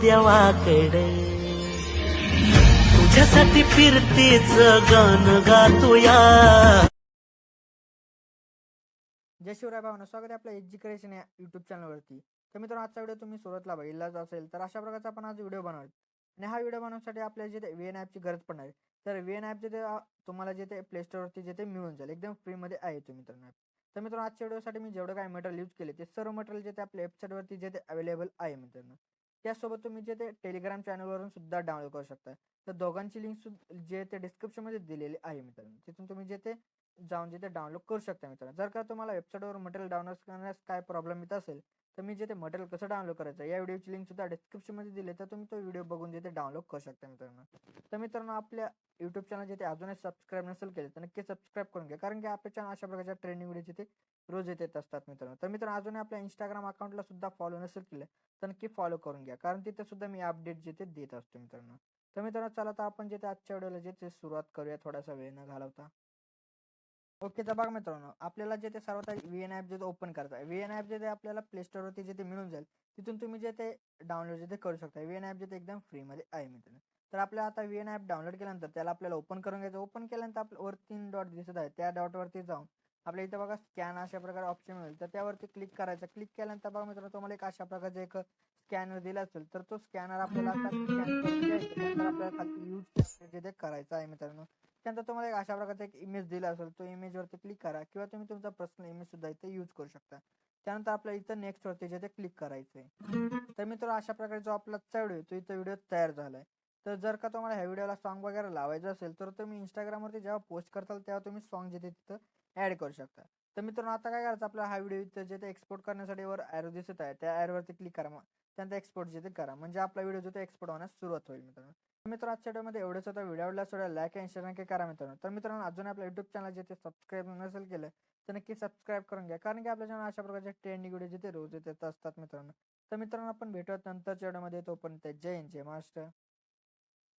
देवाकडे. तुझ्यासाठी फिरतीच गाणं गातोया. जय शिवराय भावना स्वागत आहे आपल्या एज्युकेशन या युट्यूब चॅनलवरती. तर मित्रांनो आजचा व्हिडिओ तुम्ही सुरुवातला बघितलाच असेल तर अशा प्रकारचा आपण आज व्हिडिओ बनवत आणि हा व्हिडिओ बनवण्यासाठी आपल्याला जिथे व्ही एन ॲपची गरज पडणार आहे तर व्ही एन ॲप जिथे तुम्हाला जिथे प्ले स्टोअरवरती जिथे मिळून जाईल एकदम फ्रीमध्ये आहे तो मित्रांनो तर मित्रांनो आजच्या व्हिडिओसाठी मी जेवढं काही मटेरियल यूज केले ते सर्व मटेरियल जे आपल्या वेबसाईटवरती जे ते अवेलेबल आहे मित्रांनो त्यासोबत तुम्ही जे ते टेलिग्राम चॅनलवरून सुद्धा डाउनलोड करू शकता. तर दोघांची लिंक जे ते डिस्क्रिप्शनमध्ये दिलेली आहे मित्रांनो तिथून तुम्ही जे ते जाऊन जिथे डाउनलोड करू शकता मित्रांनो. जर का तुम्हाला वेबसाईटवर मटेरियल डाउनलोड करण्यास काय प्रॉब्लेम येत असेल तर मी जिथे मटेरियल कसं डाउनलोड करायचं या व्हिडिओची लिंक सुद्धा डिस्क्रिप्शनमध्ये दिली तर तुम्ही तो व्हिडिओ बघून जिथे डाउनलोड करू शकता मित्रांनो. तर मित्रांनो आपल्या युट्यूब चॅनल जिथे अजूनही सबस्क्राईब नसेल केले तर नक्की सबस्क्राईब करून घ्या. कारण की आपल्या चॅनल अशा प्रकारच्या ट्रेनिंग व्हिडिओ जिथे रोज येत येत असतात मित्रांनो. तर मित्रांनो अजूनही आपल्या इंस्टाग्राम अकाउंटला सुद्धा फॉलो नसेल केलं तर नक्की फॉलो करून घ्या. कारण तिथे सुद्धा मी अपडेट जिथे देत असतो मित्रांनो. तर मित्रांनो चला तर आपण जिथे आजच्या व्हिडिओला जिथे सुरुवात करूया. थोडासा वेळ न घालवता. ओके तर बघा मित्रांनो आपल्याला जे ते सर्वात व्ही एन ॲप जे ओपन करता आहे व्ही एन ॲप जे ते आपल्याला प्ले स्टोअरवरती जे ते मिळून जाईल तिथून तुम्ही जे ते डाउनलोड जे ते करू शकता. व्हीएन ॲप जे ते एकदम फ्रीमध्ये आहे मित्रांनो. तर आपल्याला आता व्ही एन ॲप डाउनलोड केल्यानंतर त्याला आपल्याला ओपन करून घ्यायचं. ओपन केल्यानंतर आपल्या वर तीन डॉट दिसत आहे. त्या डॉटवरती जाऊन आपल्या इथं बघा स्कॅन अशा प्रकारे ऑप्शन मिळेल. तर त्यावरती क्लिक करायचं. क्लिक केल्यानंतर बघा मित्रांनो तुम्हाला एक अशा प्रकारचं एक स्कॅनर दिला असेल तर तो स्कॅनर आपल्याला आपल्याला यूज जे ते करायचं आहे मित्रांनो. त्यानंतर तुम्हाला एक अशा प्रकारचा एक इमेज दिला असेल तो इमेजवरती क्लिक करा किंवा तुम्ही तुमचा पर्सनल इमेज सुद्धा इथे यूज करू शकता. त्यानंतर आपल्या इथं नेक्स्ट वरती जे ते क्लिक करायचं आहे तर मित्र अशा प्रकारे जो आपला व्हिडिओ तो इथं व्हिडिओ तयार झालाय. तर जर का तुम्हाला ह्या व्हिडिओला सॉन्ग वगैरे लावायचं असेल तर तुम्ही इंस्टाग्रामवरती जेव्हा पोस्ट करताल तेव्हा तुम्ही सॉन्ग जे ते तिथं ऍड करू शकता. तर मित्रांनो आता काय करायचं? आपला हा व्हिडिओ इथं जे ते एक्सपोर्ट करण्यासाठी वर ॲरो दिसत आहे. त्या ॲरोवरती क्लिक करा त्यानंतर एक्सपोर्ट जे ते करा. म्हणजे आपला व्हिडिओ जो एक्सपोर्ट होण्यास सुरुवात होईल मित्रांनो. तर आजच्या व्हिडिओमध्ये एवढंच. होतं व्हिडिओ आवडला सोडा लाईक आणि शेअर नक्की करा मित्रांनो. तर मित्रांनो अजून आपल्या युट्यूब चॅनल जे ते सबस्क्राईब नसेल केलं तर नक्की सबस्क्राईब करून घ्या. कारण की आपल्या चॅनल अशा प्रकारचे ट्रेंडिंग व्हिडिओ जिथे रोज येत असतात मित्रांनो. तर मित्रांनो आपण भेटूयात नंतरच्या व्हिडिओमध्ये. तोपर्यंत जय हिंद जय महाराष्ट्र.